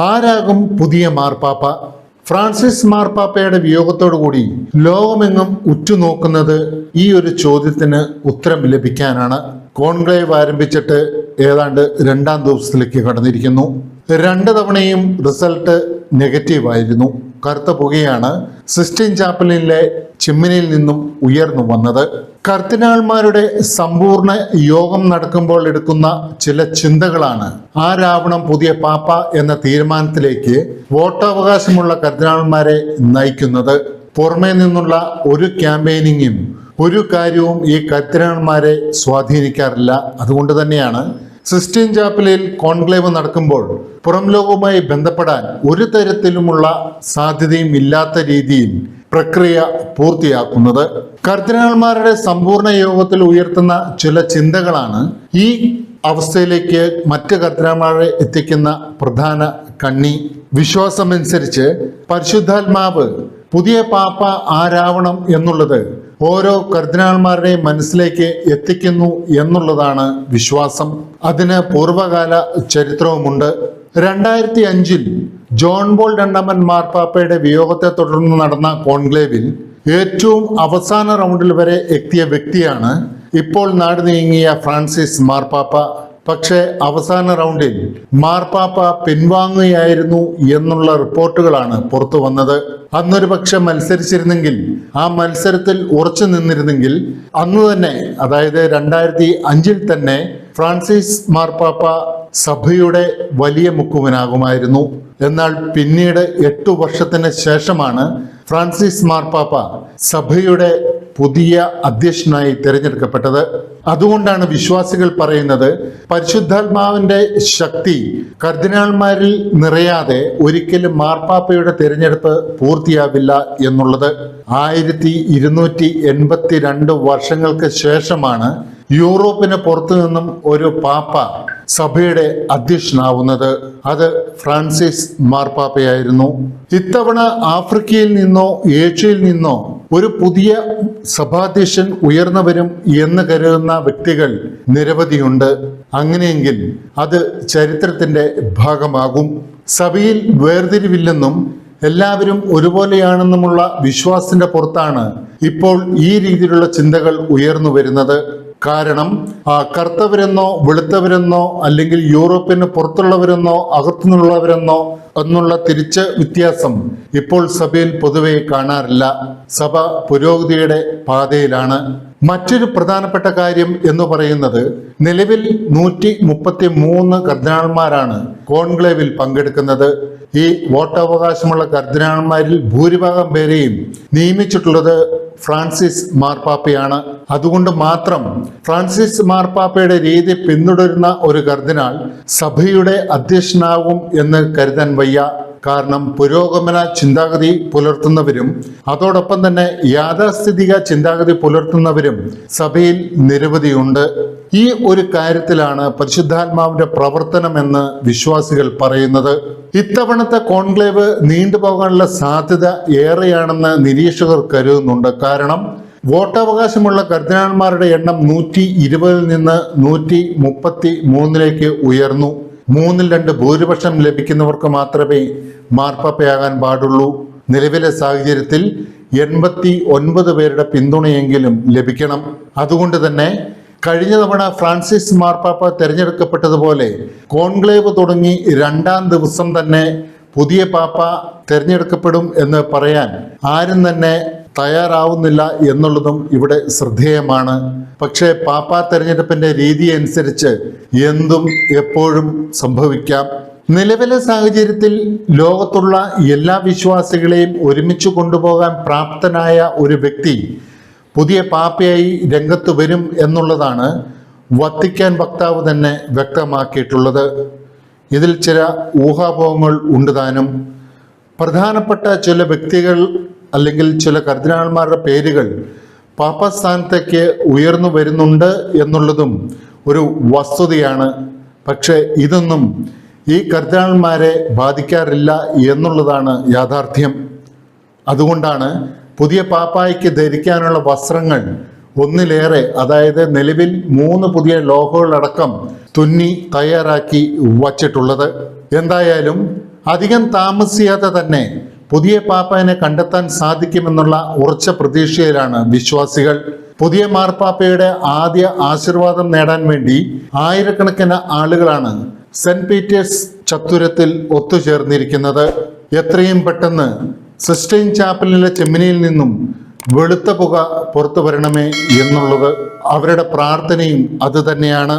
ആരാകും പുതിയ മാർപ്പാപ്പ? ഫ്രാൻസിസ് മാർപ്പാപ്പയുടെ വിയോഗത്തോടുകൂടി ലോകമെങ്ങും ഉറ്റുനോക്കുന്നത് ഈ ഒരു ചോദ്യത്തിന് ഉത്തരം ലഭിക്കാനാണ്. കോൺക്ലേവ് ആരംഭിച്ചിട്ട് ഏതാണ്ട് രണ്ടാം ദിവസത്തിലേക്ക് കടന്നിരിക്കുന്നു. രണ്ട് തവണയും റിസൾട്ട് നെഗറ്റീവായിരുന്നു കറുത്ത പുകയാണ് സിസ്റ്റീൻ ചാപ്പലിലെ ചിമ്മിനിയിൽ നിന്നും ഉയർന്നു വന്നത്. കർദിനാൾമാരുടെ സമ്പൂർണ യോഗം നടക്കുമ്പോൾ എടുക്കുന്ന ചില ചിന്തകളാണ്. ആ ആരാവണം പുതിയ പാപ്പ എന്ന തീരുമാനത്തിലേക്ക് വോട്ടവകാശമുള്ള കർദിനാൾമാരെ നയിക്കുന്നത്. പുറമേ നിന്നുള്ള ഒരു ക്യാമ്പയിനിങ്ങും ഒരു കാര്യവും ഈ കർദിനാൾമാരെ സ്വാധീനിക്കാറില്ല. അതുകൊണ്ട് തന്നെയാണ് സിസ്റ്റീൻ ചാപ്പലിൽ കോൺക്ലേവ് നടക്കുമ്പോൾ പുറം ലോകവുമായി ബന്ധപ്പെടാൻ ഒരു തരത്തിലുമുള്ള സാധ്യതയും ഇല്ലാത്ത രീതിയിൽ പ്രക്രിയ പൂർത്തിയാക്കുന്നത്. കർദിനാൾമാരുടെ സമ്പൂർണ യോഗത്തിൽ ഉയർത്തുന്ന ചില ചിന്തകളാണ് ഈ അവസ്ഥയിലേക്ക് മറ്റ് കർദിനാൾമാരെ എത്തിക്കുന്ന പ്രധാന കണ്ണി. വിശ്വാസമനുസരിച്ച് പരിശുദ്ധാത്മാവ് പുതിയ പാപ്പ ആരാവണം എന്നുള്ളത് ഓരോ കർദിനാൾമാരുടെയും മനസ്സിലേക്ക് എത്തിക്കുന്നു എന്നുള്ളതാണ് വിശ്വാസം. അതിന് പൂർവകാല ചരിത്രവുമുണ്ട്. രണ്ടായിരത്തി അഞ്ചിൽ ജോൺ ബോൾ രണ്ടാമൻ മാർപ്പാപ്പയുടെ വിയോഗത്തെ തുടർന്ന് നടന്ന കോൺക്ലേവിൽ ഏറ്റവും അവസാന റൗണ്ടിൽ വരെ എത്തിയ വ്യക്തിയാണ് ഇപ്പോൾ നാട് നീങ്ങിയ ഫ്രാൻസിസ് മാർപ്പാപ്പ. പക്ഷേ അവസാന റൗണ്ടിൽ മാർപ്പാപ്പ പിൻവാങ്ങുകയായിരുന്നു എന്നുള്ള റിപ്പോർട്ടുകളാണ് പുറത്തു വന്നത്. അന്നൊരു പക്ഷെ മത്സരിച്ചിരുന്നെങ്കിൽ ആ മത്സരത്തിൽ ഉറച്ചു നിന്നിരുന്നെങ്കിൽ അന്ന് തന്നെ അതായത് രണ്ടായിരത്തി അഞ്ചിൽ തന്നെ ഫ്രാൻസിസ് മാർപ്പാപ്പ സഭയുടെ വലിയ മുക്കുവനാകുമായിരുന്നു. എന്നാൽ പിന്നീട് എട്ടു വർഷത്തിന് ശേഷമാണ് ഫ്രാൻസിസ് മാർപ്പാപ്പ സഭയുടെ പുതിയ അധ്യക്ഷനായി തിരഞ്ഞെടുക്കപ്പെട്ടത്. അതുകൊണ്ടാണ് വിശ്വാസികൾ പറയുന്നത് പരിശുദ്ധാത്മാവിന്റെ ശക്തി കർദിനാൾമാരിൽ നിറയാതെ ഒരിക്കലും മാർപ്പാപ്പയുടെ തിരഞ്ഞെടുപ്പ് പൂർത്തിയാവില്ല എന്നുള്ളത്. ആയിരത്തി ഇരുന്നൂറ്റി എൺപത്തി രണ്ട് വർഷങ്ങൾക്ക് ശേഷമാണ് യൂറോപ്പിന് പുറത്തു നിന്നും ഒരു പാപ്പ സഭയുടെ അധ്യക്ഷനാവുന്നത്. അത് ഫ്രാൻസിസ് മാർപ്പാപ്പയായിരുന്നു. ഇത്തവണ ആഫ്രിക്കയിൽ നിന്നോ ഏഷ്യയിൽ നിന്നോ ഒരു പുതിയ സഭാധ്യക്ഷൻ ഉയർന്നവരും എന്ന് കരുതുന്ന വ്യക്തികൾ നിരവധിയുണ്ട്. അങ്ങനെയെങ്കിൽ അത് ചരിത്രത്തിന്റെ ഭാഗമാകും. സഭയിൽ വേർതിരിവില്ലെന്നും എല്ലാവരും ഒരുപോലെയാണെന്നുമുള്ള വിശ്വാസത്തിന്റെ പുറത്താണ് ഇപ്പോൾ ഈ രീതിയിലുള്ള ചിന്തകൾ ഉയർന്നു വരുന്നത്. കാരണം കറുത്തവരെന്നോ വെളുത്തവരെന്നോ അല്ലെങ്കിൽ യൂറോപ്പിന് പുറത്തുള്ളവരെന്നോ അകത്തുനിന്നുള്ളവരെന്നോ എന്നുള്ള തിരിച്ച് വ്യത്യാസം ഇപ്പോൾ സഭയിൽ പൊതുവെ കാണാറില്ല. സഭ പുരോഗതിയുടെ പാതയിലാണ്. മറ്റൊരു പ്രധാനപ്പെട്ട കാര്യം എന്ന് പറയുന്നത് നിലവിൽ നൂറ്റി മുപ്പത്തി മൂന്ന് കർദിനാൾമാരാണ് കോൺക്ലേവിൽ പങ്കെടുക്കുന്നത്. ഈ വോട്ടവകാശമുള്ള കർദിനാൾമാരിൽ ഭൂരിഭാഗം പേരെയും നിയമിച്ചിട്ടുള്ളത് ഫ്രാൻസിസ് മാർപ്പാപ്പയാണ്. അതുകൊണ്ട് മാത്രം ഫ്രാൻസിസ് മാർപ്പാപ്പയുടെ രീതി പിന്തുടരുന്ന ഒരു കർദിനാൾ സഭയുടെ അധ്യക്ഷനാകും എന്ന് കരുതാൻ വയ്യ. കാരണം പുരോഗമന ചിന്താഗതി പുലർത്തുന്നവരും അതോടൊപ്പം തന്നെ യാഥാസ്ഥിതിക ചിന്താഗതി പുലർത്തുന്നവരും സഭയിൽ നിരവധിയുണ്ട്. ഈ ഒരു കാര്യത്തിലാണ് പരിശുദ്ധാത്മാവിന്റെ പ്രവർത്തനമെന്ന് വിശ്വാസികൾ പറയുന്നത്. ഇത്തവണത്തെ കോൺക്ലേവ് നീണ്ടുപോകാനുള്ള സാധ്യത ഏറെയാണെന്ന് നിരീക്ഷകർ കരുതുന്നുണ്ട്. കാരണം വോട്ടവകാശമുള്ള കർദിനാൾമാരുടെ എണ്ണം നൂറ്റി ഇരുപതിൽ നിന്ന് നൂറ്റി മുപ്പത്തി മൂന്നിലേക്ക് ഉയർന്നു. മൂന്നിൽ രണ്ട് ഭൂരിപക്ഷം ലഭിക്കുന്നവർക്ക് മാത്രമേ മാർപ്പാപ്പയാകാൻ പാടുള്ളൂ. നിലവിലെ സാഹചര്യത്തിൽ എൺപത്തി ഒൻപത് പേരുടെ പിന്തുണയെങ്കിലും ലഭിക്കണം. അതുകൊണ്ട് തന്നെ കഴിഞ്ഞ തവണ ഫ്രാൻസിസ് മാർപ്പാപ്പ തിരഞ്ഞെടുക്കപ്പെട്ടതുപോലെ കോൺക്ലേവ് തുടങ്ങി രണ്ടാം ദിവസം തന്നെ പുതിയ പാപ്പ തിരഞ്ഞെടുക്കപ്പെടും എന്ന് പറയാൻ ആരും തന്നെ തയ്യാറാവുന്നില്ല എന്നുള്ളതും ഇവിടെ ശ്രദ്ധേയമാണ്. പക്ഷേ പാപ്പാ തെരഞ്ഞെടുപ്പിന്റെ രീതി അനുസരിച്ച് എന്തും എപ്പോഴും സംഭവിക്കാം. നിലവിലെ സാഹചര്യത്തിൽ ലോകത്തുള്ള എല്ലാ വിശ്വാസികളെയും ഒരുമിച്ച് കൊണ്ടുപോകാൻ പ്രാപ്തനായ ഒരു വ്യക്തി പുതിയ പാപ്പയായി രംഗത്ത് വരും എന്നുള്ളതാണ് വത്തിക്കാൻ വക്താവ് തന്നെ വ്യക്തമാക്കിയിട്ടുള്ളത്. ഇതിൽ ചില ഊഹാപോഹങ്ങൾ ഉണ്ട് താനും. പ്രധാനപ്പെട്ട ചില വ്യക്തികൾ അല്ലെങ്കിൽ ചില കർദിനാൾമാരുടെ പേരുകൾ പാപ്പസ്ഥാനത്തേക്ക് ഉയർന്നു വരുന്നുണ്ട് എന്നുള്ളതും ഒരു വസ്തുതയാണ്. പക്ഷേ ഇതൊന്നും ഈ കർദ്ദിനാൾമാരെ ബാധിക്കാറില്ല എന്നുള്ളതാണ് യാഥാർത്ഥ്യം. അതുകൊണ്ടാണ് പുതിയ പാപ്പായ്ക്ക് ധരിക്കാനുള്ള വസ്ത്രങ്ങൾ ഒന്നിലേറെ അതായത് നിലവിൽ മൂന്ന് പുതിയ ലോഹകളടക്കം തുന്നി തയ്യാറാക്കി വച്ചിട്ടുള്ളത്. എന്തായാലും അധികം താമസിയാതെ തന്നെ പുതിയ പാപ്പാനെ കണ്ടെത്താൻ സാധിക്കുമെന്നുള്ള ഉറച്ച പ്രതീക്ഷയിലാണ് വിശ്വാസികൾ. പുതിയ മാർപ്പാപ്പയുടെ ആദ്യ ആശീർവാദം നേടാൻ വേണ്ടി ആയിരക്കണക്കിന് ആളുകളാണ് സെന്റ് പീറ്റേഴ്സ് ചത്തുരത്തിൽ ഒത്തുചേർന്നിരിക്കുന്നത്. എത്രയും പെട്ടെന്ന് സിസ്റ്റൈൻ ചാപ്പലിലെ ചെമ്മിനിയിൽ നിന്നും വെളുത്ത പുക പുറത്തു വരണമേ എന്നുള്ളത് അവരുടെ പ്രാർത്ഥനയും അത് തന്നെയാണ്